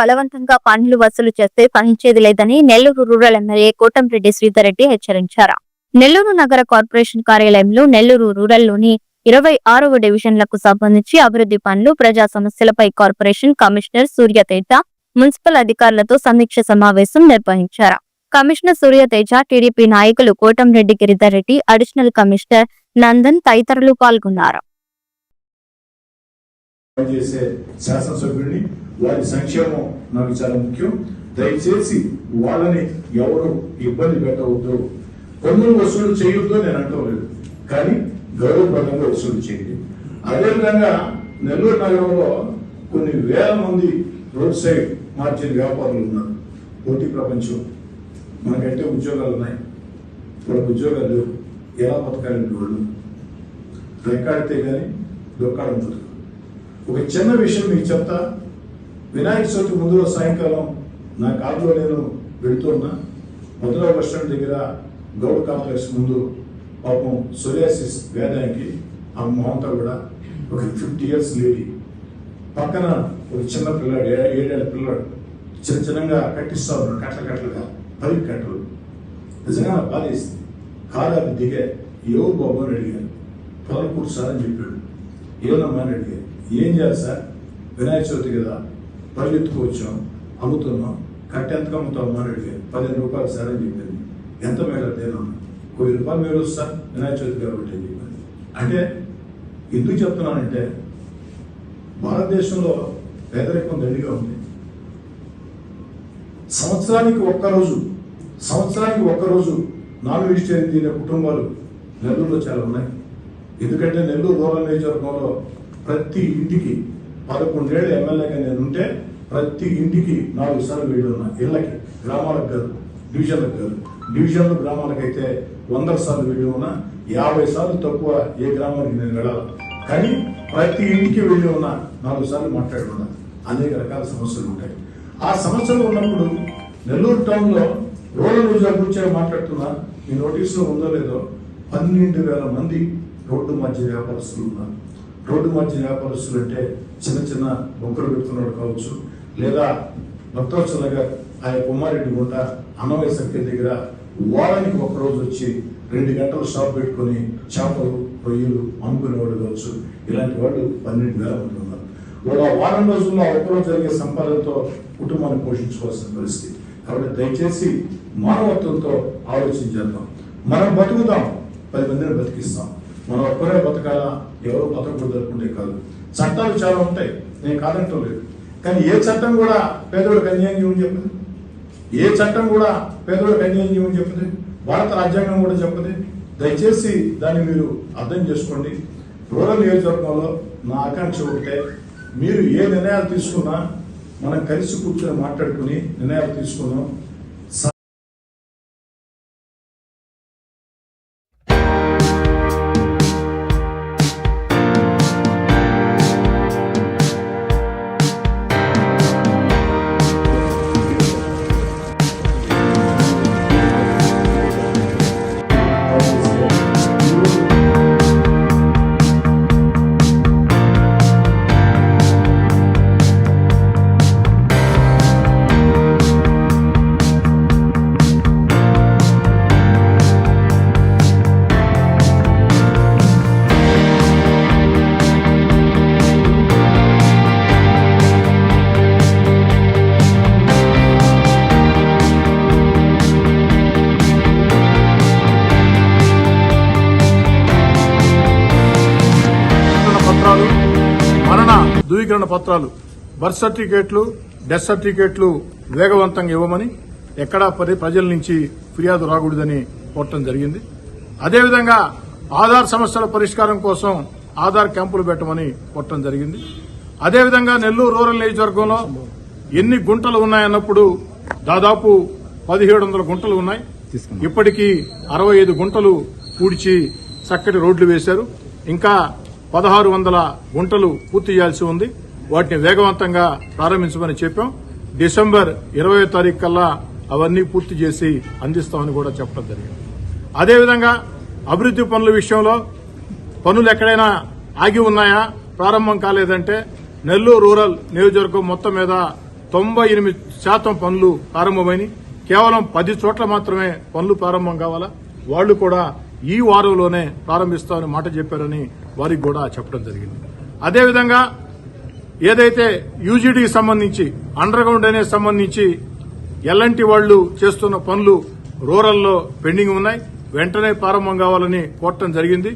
బలవంతంగా పన్నులు వసూలు చేస్తే సహించేది లేదని నెల్లూరు రూరల్ ఎమ్మెల్యే కోటంరెడ్డి శ్రీధర్ రెడ్డి హెచ్చరించారు. నెల్లూరు నగర కార్పొరేషన్ కార్యాలయంలో నెల్లూరు రూరల్లోని ఇరవై ఆరవ డివిజన్లకు సంబంధించి అభివృద్ధి పనులు ప్రజా సమస్యలపై కార్పొరేషన్ కమిషనర్ సూర్యతేజ మున్సిపల్ అధికారులతో సమీక్ష సమావేశం నిర్వహించారు. కమిషనర్ సూర్యతేజ టీడీపీ నాయకులు కోటంరెడ్డి గిరిధర్ రెడ్డి అడిషనల్ కమిషనర్ నందన్ తదితరులు పాల్గొన్నారు. వారి సంక్షేమం నాకు చాలా ముఖ్యం. దయచేసి వాళ్ళని ఎవరు ఇబ్బంది పెట్టవద్దు. పన్నులు వసూలు చేయొద్దు నేను అంటలేదు కానీ గౌరవప్రదంగా వసూలు చేయండి. అదేవిధంగా నెల్లూరు నగరంలో కొన్ని వేల మంది రోడ్ సైడ్ మార్జిన్ వ్యాపారులు ఉన్నారు. పోటీ ప్రపంచం. మనకంటే ఉద్యోగాలు ఉన్నాయి. వాళ్ళకి ఉద్యోగాలు ఎలా బతకాలంటే వాళ్ళు? రెక్కాడితే కానీ దొక్కాడం బతుకు ఒక చిన్న విషయం మీకు చెప్తా. వినాయక చవితి ముందు రోజు సాయంకాలం నా కారులో నేను వెళుతున్నా మధుర బస్ స్టాండ్ దగ్గర గౌడ్ కాంప్లెక్స్ ముందు పాపం సోరియాసిస్ వేదానికి ఆ మొహంతా కూడా ఒక ఫిఫ్టీ ఇయర్స్ లేడీ. పక్కన ఒక చిన్న పిల్లాడు ఏడేళ్ళ పిల్లాడు చిన్న చిన్నగా కట్టిస్తా ఉన్నాడు కట్టలు కట్టలుగా పది కట్టలు. నిజంగా నాకు బాధ వేసింది. కారు అది దిగే ఎవరు బాబు అని అడిగాను. పొలం సార్ అని చెప్పాడు. ఏమన్నా అని అడిగాను. ఏం చేయాలి సార్? వినాయక చవితి కదా. పళ్ళు ఎత్తుకోవచ్చాం అమ్ముతున్నాం కట్టె ఎంతకు అమ్ముతాం అని అడిగాను పదిహేను రూపాయలు సార్ అని చెప్పాను ఎంత మేలు తేనా? కొద్ది రూపాయలు మీరు సార్. వినాయక చవితి కాబట్టి అని అంటే ఎందుకు చెప్తున్నానంటే భారతదేశంలో పేదరికం దండిగా ఉంది. సంవత్సరానికి ఒక్కరోజు సంవత్సరానికి ఒక్కరోజు నాన్ వెజిటేరియన్ తినే కుటుంబాలు నెల్లూరులో చాలా ఉన్నాయి. ఎందుకంటే నెల్లూరు రూరల్ నియోజకవర్గంలో ప్రతి ఇంటికి పదకొండేళ్ళు ఎమ్మెల్యేగా నేను ఉంటే ప్రతి ఇంటికి నాలుగు సార్లు వెళ్ళి ఉన్నా. ఇళ్ళకి గ్రామాలకు కాదు డివిజన్లకు కాదు. డివిజన్లు గ్రామాలకైతే వందల సార్లు వెళ్ళి ఉన్నా. యాభై సార్లు తక్కువ ఏ గ్రామానికి నేను వెళ్ళాలి. కానీ ప్రతి ఇంటికి వెళ్ళి ఉన్నా నాలుగు సార్లు మాట్లాడుకున్నా అనేక రకాల సమస్యలు ఉంటాయి. ఆ సమస్యలు ఉన్నప్పుడు నెల్లూరు టౌన్లో లో రోజా గురించి మాట్లాడుతున్నా. ఈ నోటీసులో ఉందో లేదో పన్నెండు వేల మంది రోడ్డు మధ్య వ్యాపారస్తులు ఉన్నారు. రోడ్డు మధ్య వ్యాపారస్తులు అంటే చిన్న చిన్న బొక్కలు పెట్టుకున్నాడు కావచ్చు లేదా భక్తోత్సవ గారు ఆయన కుమారెడ్డి గుంట అన్నమయ్య సర్కిల్ దగ్గర వారానికి ఒక రోజు వచ్చి రెండు గంటలు షాప్ పెట్టుకొని చేపలు రొయ్యలు అమ్ముకునేవాడు కావచ్చు. ఇలాంటి వాళ్ళు పన్నెండు వేల మంది ఉన్నారు. వాళ్ళు వారం రోజుల్లో ఆ ఒక్కరోజు జరిగే సంపాదనతో కుటుంబాన్ని పోషించుకోవాల్సిన పరిస్థితి. కాబట్టి దయచేసి మానవత్వంతో ఆలోచించేద్దాం మనం బతుకుతాం పది మందిని బతికిస్తాం. మనం ఒక్కరే బతకాలా? ఎవరు బతకూడదు అనుకుంటే కాదు. చట్టాలు చాలా ఉంటాయి. నేను కాదంటం లేదు. కానీ ఏ చట్టం కూడా పేదోళ్ళకి అన్యాయం చేయమని చెప్పదు ఏ చట్టం కూడా పేదోళ్ళకి అన్యాయం చేయమని చెప్పదు భారత రాజ్యాంగం కూడా చెప్పదు దయచేసి దాన్ని మీరు అర్థం చేసుకోండి. రూరల్ నియోజకవర్గంలో నా ఆకాంక్ష ఒకటే. మీరు ఏ నిర్ణయాలు తీసుకున్నా మనం కలిసి కూర్చొని మాట్లాడుకుని నిర్ణయాలు తీసుకున్నాం ధృవీకరణ పత్రాలు బర్త్ సర్టిఫికేట్లు డెత్ సర్టిఫికేట్లు వేగవంతంగా ఇవ్వమని ఎక్కడా పరి ప్రజల నుంచి ఫిర్యాదు రాకూడదని కోరటం జరిగింది. అదేవిధంగా ఆధార్ సమస్యల పరిష్కారం కోసం ఆధార్ క్యాంపులు పెట్టమని కోరటం జరిగింది. అదేవిధంగా నెల్లూరు రూరల్ నియోజకవర్గంలో ఎన్ని గుంటలు ఉన్నాయన్నప్పుడు దాదాపు పదిహేడు వందల గుంటలు ఉన్నాయి. ఇప్పటికీ అరవై ఐదు గుంటలు పూడ్చి చక్కటి రోడ్లు వేశారు. ఇంకా పదహారు వందల గుంటలు పూర్తి చేయాల్సి ఉంది. వాటిని వేగవంతంగా ప్రారంభించమని చెప్పాం. డిసెంబర్ ఇరవై తారీఖు కల్లా అవన్నీ పూర్తి చేసి అందిస్తామని కూడా చెప్పడం జరిగింది. అదేవిధంగా అభివృద్ది పనుల విషయంలో పనులు ఎక్కడైనా ఆగి ఉన్నాయా ప్రారంభం కాలేదంటే నెల్లూరు రూరల్ నియోజకవర్గం మొత్తం మీద తొంభై ఎనిమిది శాతం పనులు ప్రారంభమైనవి కేవలం పది చోట్ల మాత్రమే పనులు ప్రారంభం కావాలా? వాళ్ళు కూడా ఈ వారంలోనే ప్రారంభిస్తామని మాట చెప్పారని వారికి కూడా చెప్పడం జరిగింది. అదేవిధంగా ఏదైతే యూజీడీకి సంబంధించి అండర్ గ్రౌండ్ అనే సంబంధించి ఎలాంటి వాళ్ళు చేస్తున్న పనులు రూరల్లో పెండింగ్ ఉన్నాయి. వెంటనే ప్రారంభం కావాలని కోరటం జరిగింది.